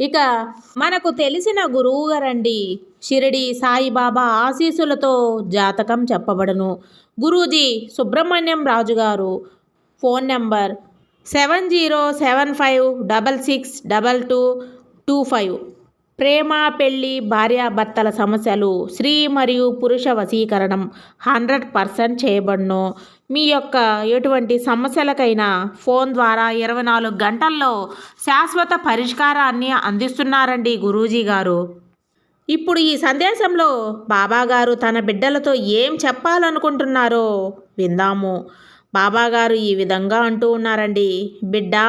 ఇక మనకు తెలిసిన గురువు గారండి షిరిడి సాయిబాబా ఆశీస్సులతో జాతకం చెప్పబడను. గురూజీ సుబ్రహ్మణ్యం రాజు గారు phone number seven zero seven five double six double two two five. ప్రేమ పెళ్ళి భార్యాభర్తల సమస్యలు స్త్రీ మరియు పురుష వశీకరణం హండ్రెడ్ పర్సెంట్ చేయబడును. మీ యొక్క ఎటువంటి సమస్యలకైనా ఫోన్ ద్వారా ఇరవై నాలుగు గంటల్లో శాశ్వత పరిష్కారాన్ని అందిస్తున్నారండి గురూజీ గారు. ఇప్పుడు ఈ సందేశంలో బాబాగారు తన బిడ్డలతో ఏం చెప్పాలనుకుంటున్నారో విందాము. బాబాగారు ఈ విధంగా అంటూ ఉన్నారండి. బిడ్డా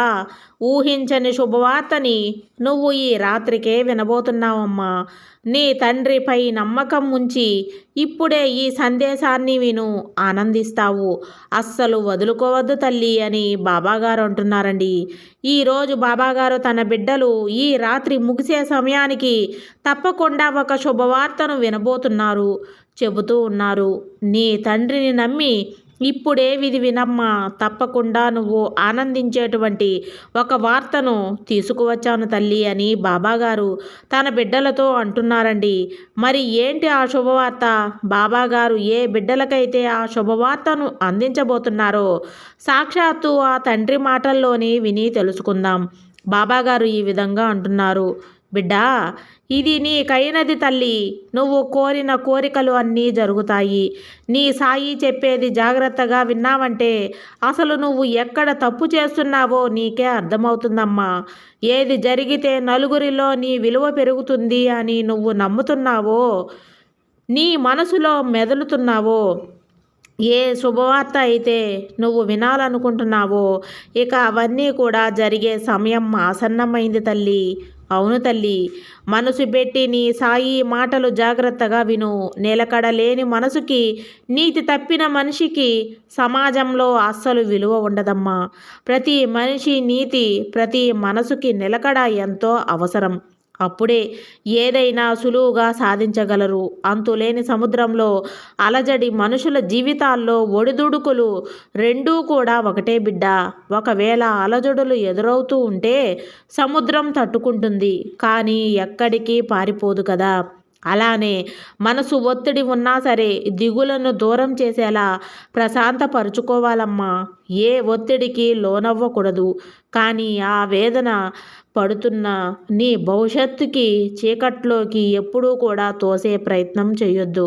ఊహించని శుభవార్తని నువ్వు ఈ రాత్రికే వినబోతున్నావమ్మా. నీ తండ్రిపై నమ్మకం ఉంచి ఇప్పుడే ఈ సందేశాన్ని విను ఆనందిస్తావు. అస్సలు వదులుకోవద్దు తల్లి అని బాబాగారు అంటున్నారండి. ఈరోజు బాబాగారు తన బిడ్డలు ఈ రాత్రి ముగిసే సమయానికి తప్పకుండా ఒక శుభవార్తను వినబోతున్నారు చెబుతూ ఉన్నారు. నీ తండ్రిని నమ్మి ఇప్పుడే విధి వినమ్మా తప్పకుండా నువ్వు ఆనందించేటువంటి ఒక వార్తను తీసుకువచ్చాను తల్లి అని బాబాగారు తన బిడ్డలతో అంటున్నారండి. మరి ఏంటి ఆ శుభవార్త? బాబాగారు ఏ బిడ్డలకైతే ఆ శుభవార్తను అందించబోతున్నారో సాక్షాత్తు ఆ తండ్రి మాటల్లోని విని తెలుసుకుందాం. బాబాగారు ఈ విధంగా అంటున్నారు. బిడ్డా ఇది నీకైనది తల్లి. నువ్వు కోరిన కోరికలు అన్నీ జరుగుతాయి. నీ సాయి చెప్పేది జాగ్రత్తగా విన్నావంటే అసలు నువ్వు ఎక్కడ తప్పు చేస్తున్నావో నీకే అర్థమవుతుందమ్మా. ఏది జరిగితే నలుగురిలో నీ విలువ పెరుగుతుంది అని నువ్వు నమ్ముతున్నావో నీ మనసులో మెదులుతున్నావో ఏ శుభవార్త అయితే నువ్వు వినాలనుకుంటున్నావో ఇక అవన్నీ కూడా జరిగే సమయం ఆసన్నమైంది తల్లి. అవును తల్లి. మనసు పెట్టి నీ సాయి మాటలు జాగ్రత్తగా విను. నిలకడలేని మనసుకి నీతి తప్పిన మనిషికి సమాజంలో అస్సలు విలువ ఉండదమ్మా. ప్రతి మనిషి నీతి ప్రతి మనసుకి నిలకడ ఎంతో అవసరం. అప్పుడే ఏదైనా సులువుగా సాధించగలరు. అంతులేని సముద్రంలో అలజడి మనుషుల జీవితాల్లో ఒడిదుడుకులు రెండూ కూడా ఒకటే బిడ్డ. ఒకవేళ అలజడులు ఎదురవుతూ ఉంటే సముద్రం తట్టుకుంటుంది. కానీ ఎక్కడికి పారిపోదు కదా. అలానే మనసు ఒత్తిడి ఉన్నా సరే దిగులను దూరం చేసేలా ప్రశాంతపరుచుకోవాలమ్మా. ఏ ఒత్తిడికి లోనవ్వకూడదు. కానీ ఆ వేదన పడుతున్న నీ భవిష్యత్తుకి చీకట్లోకి ఎప్పుడూ కూడా తోసే ప్రయత్నం చేయొద్దు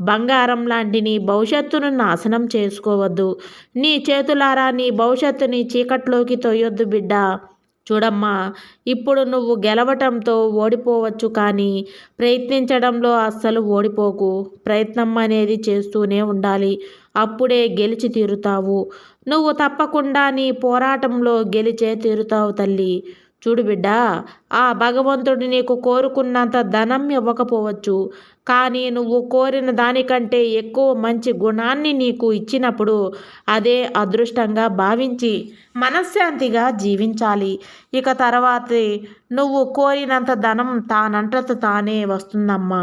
బంగారం లాంటి నీ భవిష్యత్తును నాశనం చేసుకోవద్దు. నీ చేతులారా నీ భవిష్యత్తుని చీకట్లోకి తోయొద్దు బిడ్డ. చూడమ్మా ఇప్పుడు నువ్వు గెలవటంతో ఓడిపోవచ్చు కానీ ప్రయత్నించడంలో అస్సలు ఓడిపోకు. ప్రయత్నం అనేది చేస్తూనే ఉండాలి. అప్పుడే గెలిచి తీరుతావు. నువ్వు తప్పకుండా నీ పోరాటంలో గెలిచే తీరుతావు తల్లి. చూడు బిడ్డ ఆ భగవంతుడు నీకు కోరుకున్నంత ధనం ఇవ్వకపోవచ్చు. కానీ నువ్వు కోరిన దానికంటే ఎక్కువ మంచి గుణాన్ని నీకు ఇచ్చినప్పుడు అదే అదృష్టంగా భావించి మనశ్శాంతిగా జీవించాలి. ఇక తర్వాత నువ్వు కోరినంత ధనం తానంటత తానే వస్తుందమ్మా.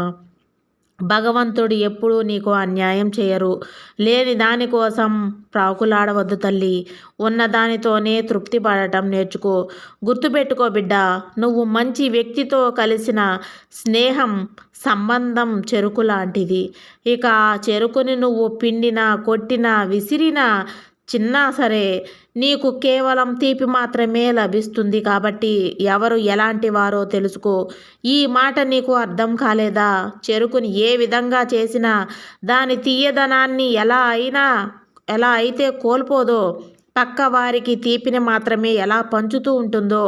భగవంతుడు ఎప్పుడూ నీకు అన్యాయం చేయరు. లేని దానికోసం ప్రాకులాడవద్దు తల్లి. ఉన్న దానితోనే తృప్తి పడటం నేర్చుకో. గుర్తుపెట్టుకో బిడ్డ నువ్వు మంచి వ్యక్తితో కలిసిన స్నేహం సంబంధం చెరుకు లాంటిది. ఇక ఆ చెరుకుని నువ్వు పిండినా కొట్టినా విసిరినా చిన్నా సరే నీకు కేవలం తీపి మాత్రమే లభిస్తుంది కాబట్టి ఎవరు ఎలాంటి వారో తెలుసుకో. ఈ మాట నీకు అర్థం కాలేదా? చెరుకుని ఏ విధంగా చేసినా దాని తీయదనాన్ని ఎలా అయినా ఎలా అయితే కోల్పోదో పక్క వారికి తీపిని మాత్రమే ఎలా పంచుతూ ఉంటుందో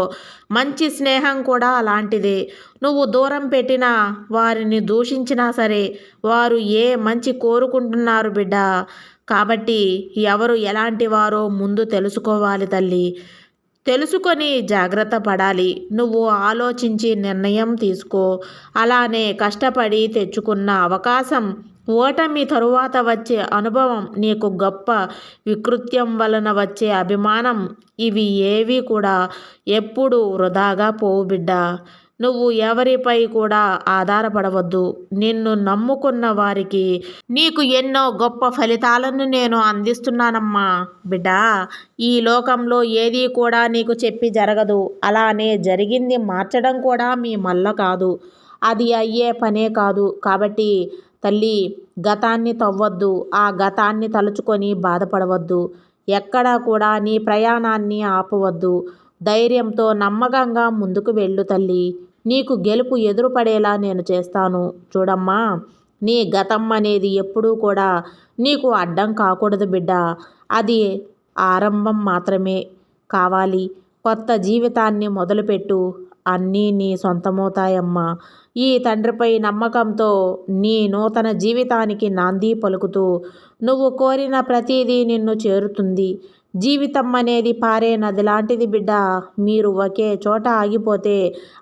మంచి స్నేహం కూడా అలాంటిదే. నువ్వు దూరం పెట్టినా వారిని దూషించినా సరే వారు ఏ మంచి కోరుకుంటున్నారు బిడ్డ? కాబట్టి ఎవరు ఎలాంటి వారో ముందు తెలుసుకోవాలి తల్లి. తెలుసుకొని జాగ్రత్త పడాలి. నువ్వు ఆలోచించి నిర్ణయం తీసుకో. అలానే కష్టపడి తెచ్చుకున్న అవకాశం ఓటమి తరువాత వచ్చే అనుభవం నీకు గొప్ప వికృత్యం వలన వచ్చే అభిమానం. ఇవి ఏవి కూడా ఎప్పుడు వృధాగా పోవు బిడ్డ. నువ్వు ఎవరిపై కూడా ఆధారపడవద్దు. నిన్ను నమ్ముకున్న వారికి నీకు ఎన్నో గొప్ప ఫలితాలను నేను అందిస్తున్నానమ్మా. బిడ్డ ఈ లోకంలో ఏది కూడా నీకు చెప్పి జరగదు. అలానే జరిగింది మార్చడం కూడా మీ మల్ల కాదు. అది అయ్యే పనే కాదు. కాబట్టి తల్లి గతాన్ని తవ్వద్దు. ఆ గతాన్ని తలుచుకొని బాధపడవద్దు. ఎక్కడా కూడా నీ ప్రయాణాన్ని ఆపవద్దు. ధైర్యంతో నమ్మకంగా ముందుకు వెళ్ళు తల్లి. నీకు గెలుపు ఎదురుపడేలా నేను చేస్తాను. చూడమ్మా నీ గతం అనేది ఎప్పుడూ కూడా నీకు అడ్డం కాకూడదు బిడ్డ. అది ఆరంభం మాత్రమే కావాలి. కొత్త జీవితాన్ని మొదలుపెట్టు. అన్నీ నీ సొంతమవుతాయమ్మా. ఈ తండ్రిపై నమ్మకంతో నీ నూతన జీవితానికి నాంది పలుకుతూ నువ్వు కోరిన ప్రతిదీ నిన్ను చేరుతుంది. జీవితం అనేది పారే నది లాంటిది బిడ్డ. మీరు ఒకే చోట ఆగిపోతే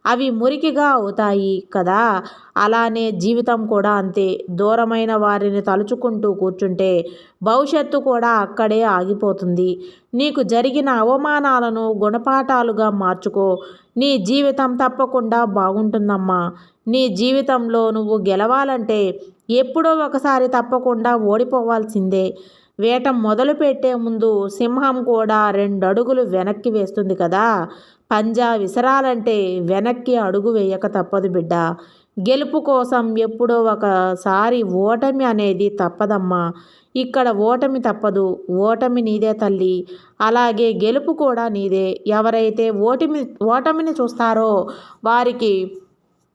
అవి మురికిగా అవుతాయి కదా. అలానే జీవితం కూడా అంతే. దూరమైన వారిని తలుచుకుంటూ కూర్చుంటే భవిష్యత్తు కూడా అక్కడే ఆగిపోతుంది. నీకు జరిగిన అవమానాలను గుణపాఠాలుగా మార్చుకో. నీ జీవితం తప్పకుండా బాగుంటుందమ్మా. నీ జీవితంలో నువ్వు గెలవాలంటే ఎప్పుడో ఒకసారి తప్పకుండా ఓడిపోవాల్సిందే. వేట మొదలుపెట్టే ముందు సింహం కూడా రెండు అడుగులు వెనక్కి వేస్తుంది కదా. పంజా విసరాలంటే వెనక్కి అడుగు వేయక తప్పదు బిడ్డ. గెలుపు కోసం ఎప్పుడో ఒకసారి ఓటమి అనేది తప్పదమ్మా. ఇక్కడ ఓటమి తప్పదు. ఓటమి నీదే తల్లి. అలాగే గెలుపు కూడా నీదే. ఎవరైతే ఓటమి ఓటమిని చూస్తారో వారికి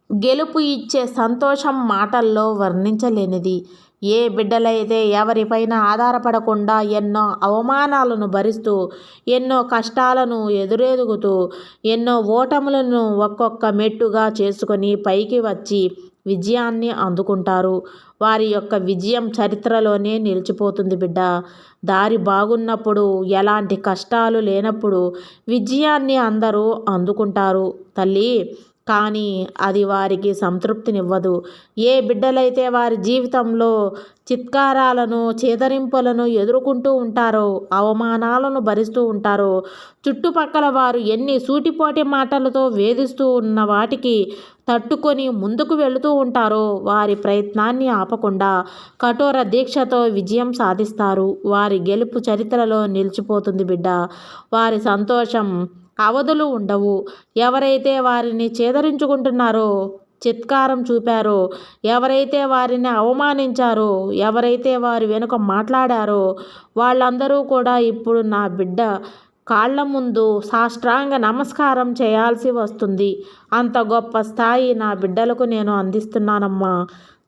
గెలుపు ఇచ్చే సంతోషం మాటల్లో వర్ణించలేనిది. ఏ బిడ్డలైతే ఎవరిపైన ఆధారపడకుండా ఎన్నో అవమానాలను భరిస్తూ ఎన్నో కష్టాలను ఎదురెదుగుతూ ఎన్నో ఓటములను ఒక్కొక్క మెట్టుగా చేసుకొని పైకి వచ్చి విజయాన్ని అందుకుంటారు. వారి యొక్క విజయం చరిత్రలోనే నిలిచిపోతుంది బిడ్డ. దారి బాగున్నప్పుడు ఎలాంటి కష్టాలు లేనప్పుడు విజయాన్ని అందరూ అందుకుంటారు. తల్లి కానీ అది వారికి సంతృప్తినివ్వదు. ఏ బిడ్డలైతే వారి జీవితంలో చిత్కారాలను చేదరింపులను ఎదుర్కొంటూ ఉంటారో అవమానాలను భరిస్తూ ఉంటారో చుట్టుపక్కల వారు ఎన్ని సూటిపోటి మాటలతో వేధిస్తూ ఉన్న వాటికి తట్టుకొని ముందుకు వెళుతూ ఉంటారో వారి ప్రయత్నాన్ని ఆపకుండా కఠోర దీక్షతో విజయం సాధిస్తారు. వారి గెలుపు చరిత్రలో నిలిచిపోతుంది బిడ్డ. వారి సంతోషం అవధులు ఉండవు. ఎవరైతే వారిని చేదరించుకుంటున్నారో చిత్కారం చూపారో ఎవరైతే వారిని అవమానించారో ఎవరైతే వారి వెనుక మాట్లాడారో వాళ్ళందరూ కూడా ఇప్పుడు నా బిడ్డ కాళ్ళ ముందు సాష్టాంగ నమస్కారం చేయాల్సి వస్తుంది. అంత గొప్ప స్థాయి నా బిడ్డలకు నేను అందిస్తున్నానమ్మా.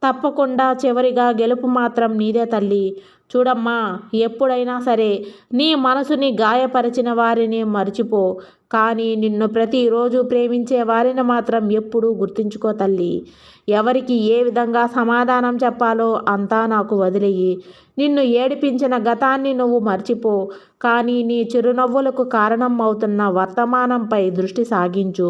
తప్పకుండా చివరిగా గెలుపు మాత్రం నీదే తల్లి. చూడమ్మా ఎప్పుడైనా సరే నీ మనసుని గాయపరిచిన వారిని మర్చిపో. కానీ నిన్ను ప్రతిరోజు ప్రేమించే వారిని మాత్రం ఎప్పుడూ గుర్తుంచుకో తల్లి. ఎవరికి ఏ విధంగా సమాధానం చెప్పాలో అంతా నాకు వదిలేయి. నిన్ను ఏడిపించిన గతాన్ని నువ్వు మర్చిపో. కానీ నీ చిరునవ్వులకు కారణం అవుతున్న వర్తమానంపై దృష్టి సాగించు.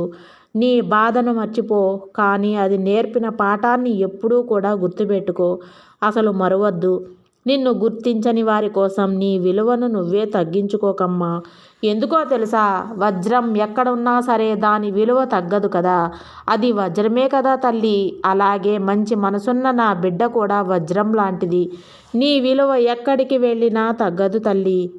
నీ బాధను మర్చిపో. కానీ అది నేర్పిన పాఠాన్ని ఎప్పుడూ కూడా గుర్తుపెట్టుకో. అసలు మరవద్దు. నిన్ను గుర్తించని వారి కోసం నీ విలువను నువ్వే తగ్గించుకోకమ్మా. ఎందుకో తెలుసా? వజ్రం ఎక్కడ ఉన్నా సరే దాని విలువ తగ్గదు కదా. అది వజ్రమే కదా తల్లి. అలాగే మంచి మనసున్న నా బిడ్డ కూడా వజ్రం లాంటిది. నీ విలువ ఎక్కడికి వెళ్ళినా తగ్గదు తల్లి.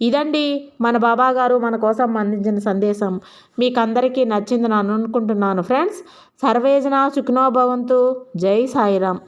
ఇదండి మన బాబాగారు మన కోసం అందించిన సందేశం. మీకు అందరికీ నచ్చింది నేను అనుకుంటున్నాను. ఫ్రెండ్స్ సర్వేజన సుఖినోభవంతు జై సాయిరామ్.